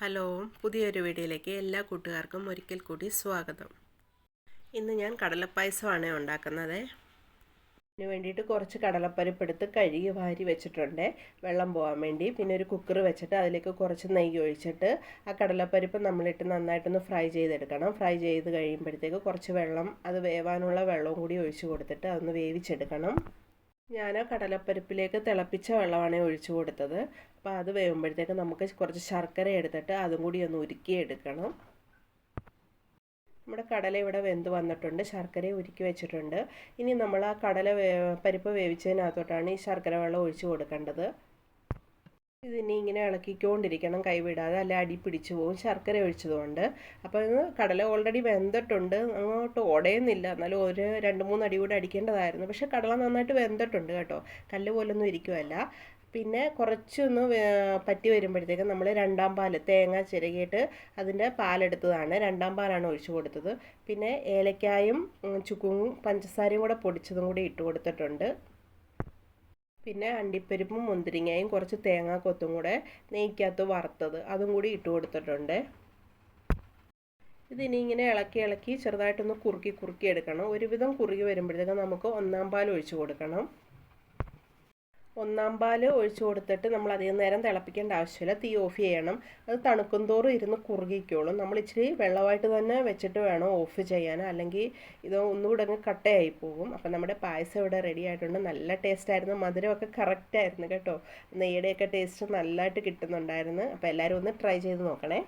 Hello പുതിയൊരു വീഡിയോയിലേക്ക് എല്ലാ കൂട്ടുകാർക്കും ഒരിക്കൽ കൂടി സ്വാഗതം. ഇന്ന് ഞാൻ കടലപ്പായസമാണ് ഉണ്ടാക്കുന്നത്. അതിന് വേണ്ടിയിട്ട് കുറച്ച് കടലപ്പരിപ്പ് എടുത്ത് കഴുകി വാരി വെച്ചിട്ടുണ്ട്. വെള്ളം പോകാൻ വേണ്ടി. പിന്നെ ഒരു കുക്കർ വെച്ചിട്ട് അതിലേക്ക് കുറച്ച് നെയ്യ് ഒഴിച്ചിട്ട് ആ കടലപ്പരിപ്പ് നമ്മളിട്ട് നന്നായിട്ടൊന്ന് ഫ്രൈ ചെയ്തെടുക്കണം. ഫ്രൈ ചെയ്ത് കഴിയുമ്പോഴത്തേക്ക് കുറച്ച് വെള്ളം അത് വേവാനുള്ള വെള്ളവും കൂടി ഒഴിച്ച് കൊടുത്തിട്ട് അതൊന്ന് വേവിച്ചെടുക്കണം. ഞാൻ കടലപ്പരിപ്പിലേക്ക് തിളപ്പിച്ച വെള്ളമാണ് ഒഴിച്ചു കൊടുത്തത്. അപ്പോൾ അത് വേകുമ്പോഴത്തേക്ക് നമുക്ക് കുറച്ച് ശർക്കര എടുത്തിട്ട് അതും കൂടി ഒന്ന് ഉരുക്കി എടുക്കണം. നമ്മുടെ കടല ഇവിടെ വെന്ത് വന്നിട്ടുണ്ട്. ശർക്കര ഉരുക്കി വെച്ചിട്ടുണ്ട്. ഇനി നമ്മൾ ആ കടല പരിപ്പ് വേവിച്ചതിനകത്തോട്ടാണ് ഈ ശർക്കര വെള്ളം ഒഴിച്ചു കൊടുക്കേണ്ടത്. ഇതിനി ഇങ്ങനെ ഇളക്കിക്കൊണ്ടിരിക്കണം കൈവിടാതെ അല്ല അടി പിടിച്ചു പോകും ശർക്കര ഒഴിച്ചതുകൊണ്ട്. അപ്പോൾ ഇത് കടല ഓൾറെഡി വെന്തിട്ടുണ്ട്. അങ്ങോട്ട് ഉടയുന്നില്ല എന്നാലും ഒരു രണ്ട് മൂന്ന് അടി കൂടെ അടിക്കേണ്ടതായിരുന്നു. പക്ഷേ കടല നന്നായിട്ട് വെന്തിട്ടുണ്ട് കേട്ടോ. കല്ല് പോലൊന്നും ഇരിക്കുമല്ല പിന്നെ കുറച്ചൊന്ന് പറ്റി വരുമ്പോഴത്തേക്ക് നമ്മൾ രണ്ടാം പാൽ തേങ്ങ ചിരകിയിട്ട് അതിന്റെ പാലെടുത്തതാണ്. രണ്ടാം പാലാണ് ഒഴിച്ചു കൊടുത്തത്. പിന്നെ ഏലക്കായും ചുക്കും പഞ്ചസാരയും കൂടെ പൊടിച്ചതും കൂടി ഇട്ട് കൊടുത്തിട്ടുണ്ട്. പിന്നെ അണ്ടിപ്പരിപ്പും മുന്തിരിങ്ങയും കുറച്ച് തേങ്ങാക്കൊത്തും കൂടെ നെയ്ക്കകത്ത് വറുത്തത്. അതും കൂടി ഇട്ട് കൊടുത്തിട്ടുണ്ട്. ഇതിനി ഇങ്ങനെ ഇളക്കി ഇളക്കി ചെറുതായിട്ടൊന്ന് കുറുക്കി കുറുക്കി എടുക്കണം. ഒരുവിധം കുറുകി വരുമ്പോഴത്തേക്കും നമുക്ക് ഒന്നാം പാൽ ഒഴിച്ചു കൊടുക്കണം. ഒന്നാം പാൽ ഒഴിച്ചു കൊടുത്തിട്ട് നമ്മൾ അധികം നേരം തിളപ്പിക്കേണ്ട ആവശ്യമില്ല. തീ ഓഫ് ചെയ്യണം. അത് തണുക്കും തോറും ഇരുന്ന് കുറുകിക്കോളും. നമ്മൾ ഇച്ചിരി വെള്ളമായിട്ട് തന്നെ വെച്ചിട്ട് വേണം ഓഫ് ചെയ്യാൻ. അല്ലെങ്കിൽ ഇത് ഒന്നുകൂടെ അങ്ങ് കട്ടയായി പോകും. അപ്പം നമ്മുടെ പായസം ഇവിടെ റെഡി ആയിട്ടുണ്ട്. നല്ല ടേസ്റ്റ് ആയിരുന്നു. മധുരമൊക്കെ കറക്റ്റ് ആയിരുന്നു കേട്ടോ. നെയ്യുടെയൊക്കെ ടേസ്റ്റ് നല്ലതായിട്ട് കിട്ടുന്നുണ്ടായിരുന്നു. അപ്പോൾ എല്ലാവരും ഒന്ന് ട്രൈ ചെയ്ത് നോക്കണേ.